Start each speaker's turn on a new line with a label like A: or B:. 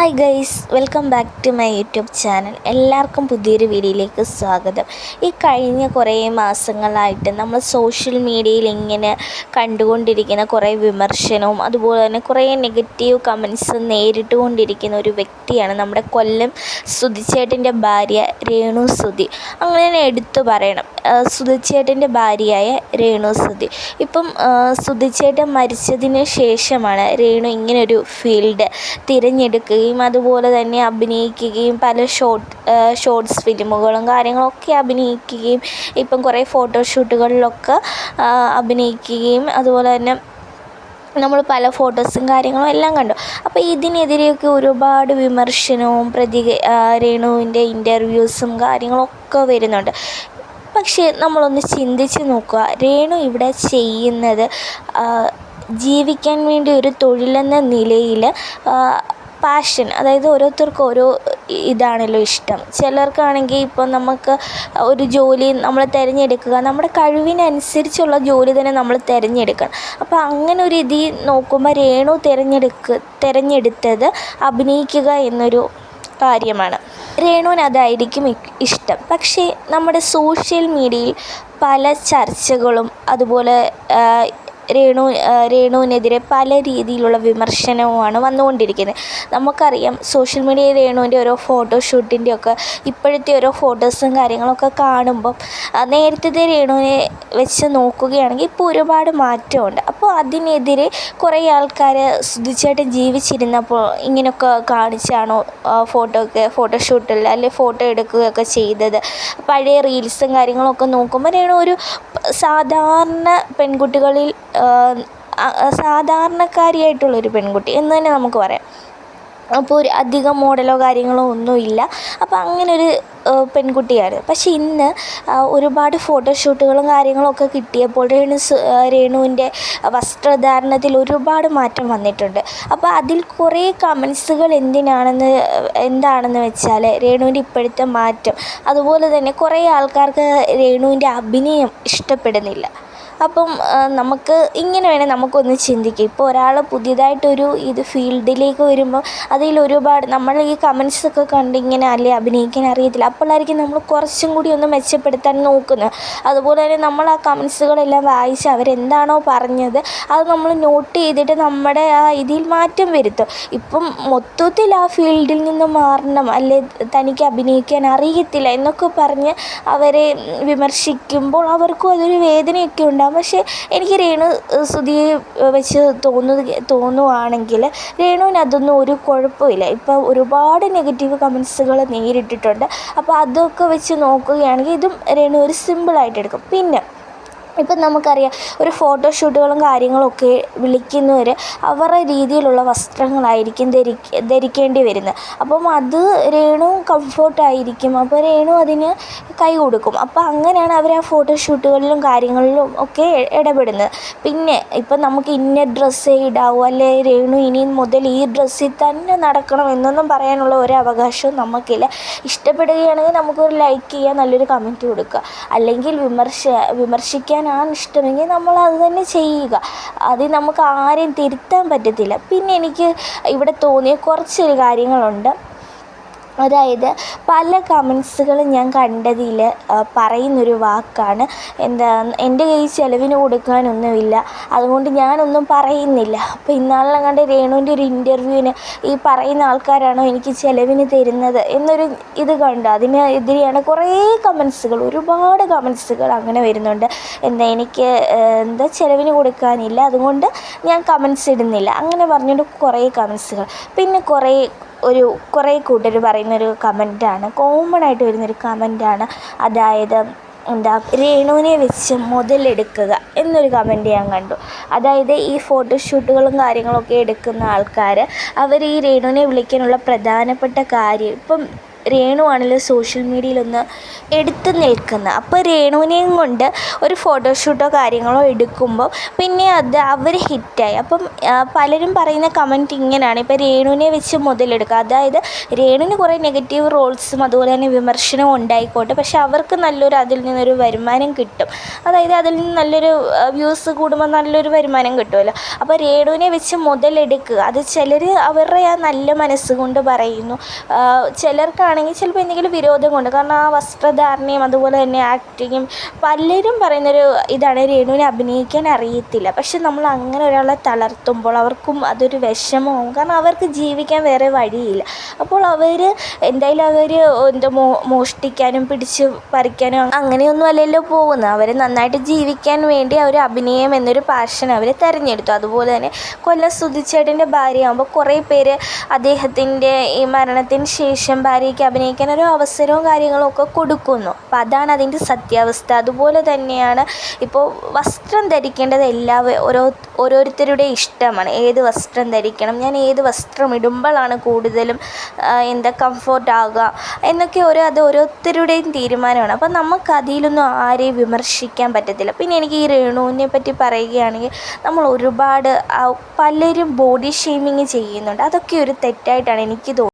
A: Hi guys welcome back to my YouTube channel എല്ലാവർക്കും പുതിയൊരു വീഡിയോയിലേക്ക് സ്വാഗതം. ഈ കഴിഞ്ഞ കുറേ മാസങ്ങളായിട്ട് നമ്മൾ സോഷ്യൽ മീഡിയയിൽ ഇങ്ങനെ കണ്ടുകൊണ്ടിരിക്കുന്ന കുറേ വിമർശനവും അതുപോലെ തന്നെ കുറേ നെഗറ്റീവ് കമൻസ് നേരിട്ടുകൊണ്ടിരിക്കുന്ന ഒരു വ്യക്തിയാണ് നമ്മുടെ കൊല്ലം സുധിച്ചേട്ടന്റെ ഭാര്യ രേണു സുധി. അങ്ങനെ എടുത്തു പറയണം. സുധിച്ചേട്ടന്റെ ഭാര്യയായ രേണു സുധി. ഇപ്പം സുധിച്ചേട്ടൻ മരിച്ചതിന് ശേഷമാണ് രേണു ഇങ്ങനൊരു ഫീൽഡ് തിരഞ്ഞെടുക്കുകയും അതുപോലെ തന്നെ അഭിനയിക്കുകയും പല ഷോർട്ട് ഷോർട്സ് ഫിലിമുകളും കാര്യങ്ങളൊക്കെ അഭിനയിക്കുകയും ഇപ്പം കുറേ ഫോട്ടോഷൂട്ടുകളിലൊക്കെ അഭിനയിക്കുകയും അതുപോലെ തന്നെ നമ്മൾ പല ഫോട്ടോസും കാര്യങ്ങളും എല്ലാം കണ്ടു. അപ്പോൾ ഇതിനെതിരെയൊക്കെ ഒരുപാട് വിമർശനവും പ്രതി രേണുവിന്റെ ഇന്റർവ്യൂസും കാര്യങ്ങളൊക്കെ വരുന്നുണ്ട്. പക്ഷേ നമ്മളൊന്ന് ചിന്തിച്ച് നോക്കുക. രേണു ഇവിടെ ചെയ്യുന്നത് ജീവിക്കാൻ വേണ്ടി ഒരു തൊഴിലെന്ന നിലയിൽ പാഷൻ അതായത് ഓരോരുത്തർക്കും ഓരോ ഇതാണല്ലോ ഇഷ്ടം. ചിലർക്കാണെങ്കിൽ ഇപ്പം നമുക്ക് ഒരു ജോലി നമ്മൾ തിരഞ്ഞെടുക്കുക നമ്മുടെ കഴിവിനനുസരിച്ചുള്ള ജോലി തന്നെ നമ്മൾ തിരഞ്ഞെടുക്കണം. അപ്പോൾ അങ്ങനെ ഒരു ഇതിൽ നോക്കുമ്പോൾ രേണു തിരഞ്ഞെടുക്ക തിരഞ്ഞെടുത്തത് അഭിനയിക്കുക എന്നൊരു കാര്യമാണ്. രേണുവിന് അതായിരിക്കും ഇഷ്ടം. പക്ഷേ നമ്മുടെ സോഷ്യൽ മീഡിയയിൽ പല ചർച്ചകളും അതുപോലെ രേണു രേണുവിനെതിരെ പല രീതിയിലുള്ള വിമർശനവുമാണ് വന്നുകൊണ്ടിരിക്കുന്നത്. നമുക്കറിയാം സോഷ്യൽ മീഡിയയിൽ രേണുവിന്റെ ഓരോ ഫോട്ടോഷൂട്ടിന്റെ ഒക്കെ ഇപ്പോഴത്തെ ഓരോ ഫോട്ടോസും കാര്യങ്ങളൊക്കെ കാണുമ്പം നേരത്തെ രേണുവിനെ വെച്ച് നോക്കുകയാണെങ്കിൽ ഇപ്പോൾ ഒരുപാട് മാറ്റമുണ്ട്. അപ്പോൾ അതിനെതിരെ കുറേ ആൾക്കാർ സുധിച്ചേട്ടൻ ജീവിച്ചിരുന്നപ്പോൾ ഇങ്ങനെയൊക്കെ കാണിച്ചാണോ ഫോട്ടോ ഒക്കെ ഫോട്ടോഷൂട്ടിൽ അല്ലെങ്കിൽ ഫോട്ടോ എടുക്കുകയൊക്കെ ചെയ്തത്? പഴയ റീൽസും കാര്യങ്ങളൊക്കെ നോക്കുമ്പോൾ രേണു ഒരു സാധാരണ പെൺകുട്ടികളിൽ സാധാരണക്കാരിയായിട്ടുള്ളൊരു പെൺകുട്ടി എന്ന് തന്നെ നമുക്ക് പറയാം. അപ്പോൾ ഒരു അധികം മോഡലോ കാര്യങ്ങളോ ഒന്നുമില്ല. അപ്പോൾ അങ്ങനൊരു പെൺകുട്ടിയാണ്. പക്ഷേ ഇന്ന് ഒരുപാട് ഫോട്ടോഷൂട്ടുകളും കാര്യങ്ങളും ഒക്കെ കിട്ടിയപ്പോൾ രേണു രേണുവിന്റെ വസ്ത്രധാരണത്തിൽ ഒരുപാട് മാറ്റം വന്നിട്ടുണ്ട്. അപ്പോൾ അതിൽ കുറേ കമൻസുകൾ എന്തിനാണെന്ന് എന്താണെന്ന് വെച്ചാൽ രേണുവിന്റെ ഇപ്പോഴത്തെ മാറ്റം. അതുപോലെ തന്നെ കുറേ ആൾക്കാർക്ക് രേണുവിന്റെ അഭിനയം ഇഷ്ടപ്പെടുന്നില്ല. അപ്പം നമുക്ക് ഇങ്ങനെ വേണേൽ നമുക്കൊന്ന് ചിന്തിക്കാം. ഇപ്പോൾ ഒരാൾ പുതിയതായിട്ടൊരു ഇത് ഫീൽഡിലേക്ക് വരുമ്പോൾ അതിൽ ഒരുപാട് നമ്മൾ ഈ കമൻസൊക്കെ കണ്ട് ഇങ്ങനെ അല്ലേ അഭിനയിക്കാൻ അറിയത്തില്ല. അപ്പോഴായിരിക്കും നമ്മൾ കുറച്ചും കൂടി ഒന്ന് മെച്ചപ്പെടുത്താൻ നോക്കുന്നത്. അതുപോലെ തന്നെ നമ്മൾ ആ കമൻസുകളെല്ലാം വായിച്ച് അവരെന്താണോ പറഞ്ഞത് അത് നമ്മൾ നോട്ട് ചെയ്തിട്ട് നമ്മുടെ ആ ഇതിൽ മാറ്റം വരുത്തും. ഇപ്പം മൊത്തത്തിൽ ആ ഫീൽഡിൽ നിന്ന് മാറണം അല്ലെ തനിക്ക് അഭിനയിക്കാൻ അറിയത്തില്ല എന്നൊക്കെ പറഞ്ഞ് അവരെ വിമർശിക്കുമ്പോൾ അവർക്കും അതൊരു വേദനയൊക്കെ ഉണ്ടാകും പക്ഷേ എനിക്ക് രേണു സുധിയെ വെച്ച് തോന്നുക തോന്നുവാണെങ്കിൽ രേണുവിന് അതൊന്നും ഒരു കുഴപ്പമില്ല. ഇപ്പോൾ ഒരുപാട് നെഗറ്റീവ് കമൻസുകൾ നേരിട്ടിട്ടുണ്ട്. അപ്പോൾ അതൊക്കെ വെച്ച് നോക്കുകയാണെങ്കിൽ ഇതും രേണു ഒരു സിമ്പിളായിട്ട് എടുക്കും. പിന്നെ ഇപ്പം നമുക്കറിയാം ഒരു ഫോട്ടോഷൂട്ടുകളും കാര്യങ്ങളൊക്കെ വിളിക്കുന്നവർ അവരുടെ രീതിയിലുള്ള വസ്ത്രങ്ങളായിരിക്കും ധരി ധരിക്കേണ്ടി വരുന്നത്. അപ്പം അത് രേണു കംഫോർട്ടായിരിക്കും. അപ്പോൾ രേണു അതിന് കൈ കൊടുക്കും. അപ്പോൾ അങ്ങനെയാണ് അവർ ആ ഫോട്ടോഷൂട്ടുകളിലും കാര്യങ്ങളിലും ഒക്കെ ഇടപെടുന്നത്. പിന്നെ ഇപ്പം നമുക്ക് ഇന്ന ഡ്രസ്സേ ഇടാവൂ അല്ലെ രേണു ഇനി മുതൽ ഈ ഡ്രസ്സിൽ തന്നെ നടക്കണം എന്നൊന്നും പറയാനുള്ള ഒരു അവകാശവും നമുക്കില്ല. ഇഷ്ടപ്പെടുകയാണെങ്കിൽ നമുക്കൊരു ലൈക്ക് ചെയ്യുക നല്ലൊരു കമന്റ് കൊടുക്കുക. അല്ലെങ്കിൽ വിമർശ വിമർശിക്കാൻ ആണ് ഇഷ്ടമെങ്കിൽ നമ്മൾ അത് തന്നെ ചെയ്യുക. അതിൽ നമുക്ക് ആരെയും തിരുത്താൻ പറ്റത്തില്ല. പിന്നെ എനിക്ക് ഇവിടെ തോന്നിയ കുറച്ചൊരു കാര്യങ്ങളുണ്ട്. അതായത് പല കമൻസുകളും ഞാൻ കണ്ടതിൽ പറയുന്നൊരു വാക്കാണ്. എന്താ എന്റെ കയ്യിൽ ചിലവിന് കൊടുക്കാനൊന്നുമില്ല. അതുകൊണ്ട് ഞാനൊന്നും പറയുന്നില്ല. അപ്പോൾ ഇന്നാളെല്ലാം കണ്ട രേണുവിന്റെ ഒരു ഇന്റർവ്യൂവിന് ഈ പറയുന്ന ആൾക്കാരാണോ എനിക്ക് ചിലവിന് തരുന്നത് എന്നൊരു ഇത് കണ്ടു. അതിനെതിരെയാണ് കുറേ കമൻസുകൾ ഒരുപാട് കമൻസുകൾ അങ്ങനെ വരുന്നുണ്ട്. എന്താ എനിക്ക് എന്താ ചിലവിന് കൊടുക്കാനില്ല. അതുകൊണ്ട് ഞാൻ കമൻസ് ഇടുന്നില്ല. അങ്ങനെ പറഞ്ഞുകൊണ്ട് കുറേ കമൻസുകൾ. പിന്നെ കുറേ ഒരു കുറേ കൂട്ടർ പറയുന്നൊരു കമന്റാണ്. കോമൺ ആയിട്ട് വരുന്നൊരു കമന്റാണ്. അതായത് എന്താ രേണുവിനെ വെച്ച് മുതലെടുക്കുക എന്നൊരു കമന്റ് ഞാൻ കണ്ടു. അതായത് ഈ ഫോട്ടോഷൂട്ടുകളും കാര്യങ്ങളൊക്കെ എടുക്കുന്ന ആൾക്കാർ അവർ ഈ രേണുവിനെ വിളിക്കാനുള്ള പ്രധാനപ്പെട്ട കാര്യം ഇപ്പം രേണു ആണല്ലോ സോഷ്യൽ മീഡിയയിലൊന്ന് എടുത്ത് നിൽക്കുന്നത്. അപ്പോൾ രേണുവിനെയും കൊണ്ട് ഒരു ഫോട്ടോഷൂട്ടോ കാര്യങ്ങളോ എടുക്കുമ്പോൾ പിന്നെ അത് അവർ ഹിറ്റായി. അപ്പം പലരും പറയുന്ന കമന്റ് ഇങ്ങനെയാണ് ഇപ്പോൾ രേണുവിനെ വെച്ച് മുതലെടുക്കുക. അതായത് രേണുവിന് കുറേ നെഗറ്റീവ് റോൾസും അതുപോലെ തന്നെ വിമർശനവും ഉണ്ടായിക്കോട്ടെ. പക്ഷെ അവർക്ക് നല്ലൊരു അതിൽ നിന്നൊരു വരുമാനം കിട്ടും. അതായത് അതിൽ നിന്ന് നല്ലൊരു വ്യൂസ് കൂടുമ്പോൾ നല്ലൊരു വരുമാനം കിട്ടുമല്ലോ. അപ്പോൾ രേണുവിനെ വെച്ച് മുതലെടുക്കുക. അത് ചിലർ അവരുടെ ആ നല്ല മനസ്സുകൊണ്ട് പറയുന്നു. ആ, ചിലർക്കാണെങ്കിൽ ചിലപ്പോൾ എന്തെങ്കിലും വിരോധം കൊണ്ട്. കാരണം ആ വസ്ത്രധാരണയും അതുപോലെ തന്നെ ആക്ടിങ്ങും പലരും പറയുന്നൊരു ഇതാണ് രേണുവിനെ അഭിനയിക്കാൻ അറിയത്തില്ല. പക്ഷെ നമ്മൾ അങ്ങനെ ഒരാളെ തളർത്തുമ്പോൾ അവർക്കും അതൊരു വിഷമവും കാരണം അവർക്ക് ജീവിക്കാൻ വേറെ വഴിയില്ല. അപ്പോൾ അവർ എന്തായാലും അവർ എന്താ മോ മോഷ്ടിക്കാനും പിടിച്ച് പറിക്കാനും അങ്ങനെയൊന്നും അല്ലല്ലോ പോകുന്നത്. അവർ നന്നായിട്ട് ജീവിക്കാൻ വേണ്ടി അവർ അഭിനയം എന്നൊരു പാഷൻ അവർ തിരഞ്ഞെടുത്തു. അതുപോലെ തന്നെ കൊല്ലം സുധിച്ചേട്ടന്റെ ഭാര്യയാകുമ്പോൾ കുറേ പേര് അദ്ദേഹത്തിന്റെ ഈ മരണത്തിന് ശേഷം ഭാര്യയ്ക്ക് അഭിനയിക്കാൻ ഒരു അവസരവും കാര്യങ്ങളും ഒക്കെ കൊടുക്കുന്നു. അപ്പം അതാണ് അതിന്റെ സത്യാവസ്ഥ. അതുപോലെ തന്നെയാണ് ഇപ്പോൾ വസ്ത്രം ധരിക്കേണ്ടത് എല്ലാ ഓരോ ഓരോരുത്തരുടെ ഇഷ്ടമാണ്. ഏത് വസ്ത്രം ധരിക്കണം ഞാൻ ഏത് വസ്ത്രം ഇടുമ്പോഴാണ് കൂടുതലും എന്താ കംഫോർട്ട് ആകുക എന്നൊക്കെ ഓരോ അത് ഓരോരുത്തരുടെയും തീരുമാനമാണ്. അപ്പം നമുക്ക് അതിലൊന്നും ആരെയും വിമർശിക്കാൻ പറ്റത്തില്ല. പിന്നെ എനിക്ക് ഈ രേണുവിനെ പറ്റി പറയുകയാണെങ്കിൽ നമ്മൾ ഒരുപാട് പലരും ബോഡി ഷെയ്മിങ് ചെയ്യുന്നുണ്ട്. അതൊക്കെ ഒരു തെറ്റായിട്ടാണ് എനിക്ക് തോന്നുന്നത്.